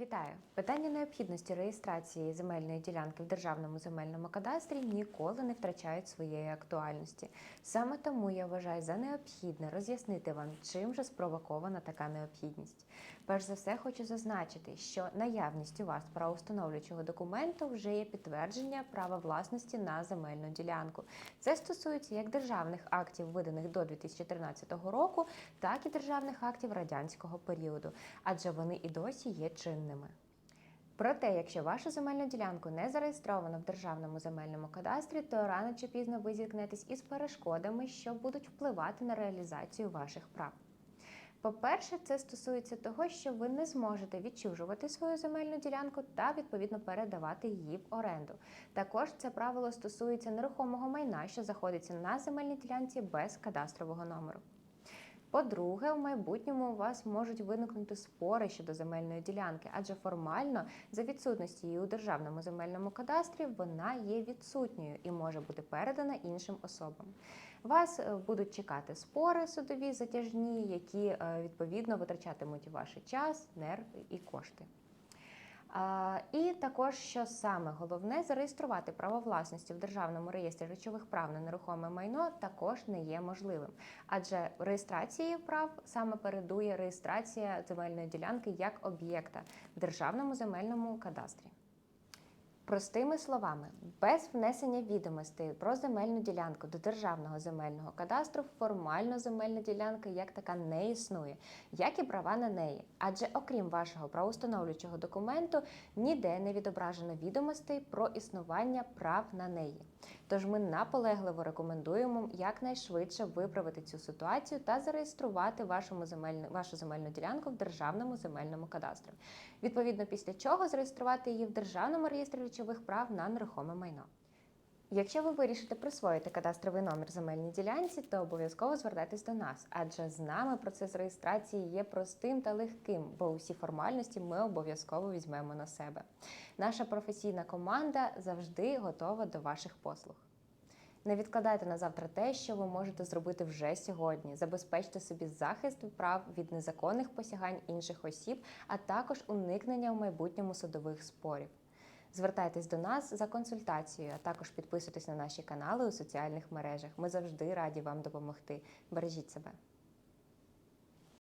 Вітаю! Питання необхідності реєстрації земельної ділянки в державному земельному кадастрі ніколи не втрачають своєї актуальності. Саме тому я вважаю за необхідне роз'яснити вам, чим же спровокована така необхідність. Перш за все, хочу зазначити, що наявність у вас правоустановлюючого документу вже є підтвердження права власності на земельну ділянку. Це стосується як державних актів, виданих до 2013 року, так і державних актів радянського періоду, адже вони і досі є чинними. Проте, якщо вашу земельну ділянку не зареєстровано в державному земельному кадастрі, то рано чи пізно ви зіткнетесь із перешкодами, що будуть впливати на реалізацію ваших прав. По-перше, це стосується того, що ви не зможете відчужувати свою земельну ділянку та відповідно передавати її в оренду. Також це правило стосується нерухомого майна, що знаходиться на земельній ділянці без кадастрового номеру. По-друге, в майбутньому у вас можуть виникнути спори щодо земельної ділянки, адже формально за відсутності її у державному земельному кадастрі вона є відсутньою і може бути передана іншим особам. Вас е, будуть чекати спори судові затяжні, які е, відповідно витрачатимуть ваш час, нерви і кошти. І також, що саме головне, зареєструвати право власності в державному реєстрі речових прав на нерухоме майно також не є можливим, адже реєстрації прав саме передує реєстрація земельної ділянки як об'єкта в державному земельному кадастрі. Простими словами, без внесення відомостей про земельну ділянку до державного земельного кадастру формально земельна ділянка як така не існує, як і права на неї. Адже окрім вашого правоустановлюючого документу, ніде не відображено відомостей про існування прав на неї. Тож ми наполегливо рекомендуємо якнайшвидше виправити цю ситуацію та зареєструвати вашому земельну, вашу земельну ділянку в державному земельному кадастрі. Відповідно, після чого зареєструвати її в державному реєстрі речових прав на нерухоме майно. Якщо ви вирішите присвоїти кадастровий номер земельній ділянці, то обов'язково звертайтесь до нас, адже з нами процес реєстрації є простим та легким, бо усі формальності ми обов'язково візьмемо на себе. Наша професійна команда завжди готова до ваших послуг. Не відкладайте на завтра те, що ви можете зробити вже сьогодні. Забезпечте собі захист прав від незаконних посягань інших осіб, а також уникнення в майбутньому судових спорів. Звертайтесь до нас за консультацією, а також підписуйтесь на наші канали у соціальних мережах. Ми завжди раді вам допомогти. Бережіть себе.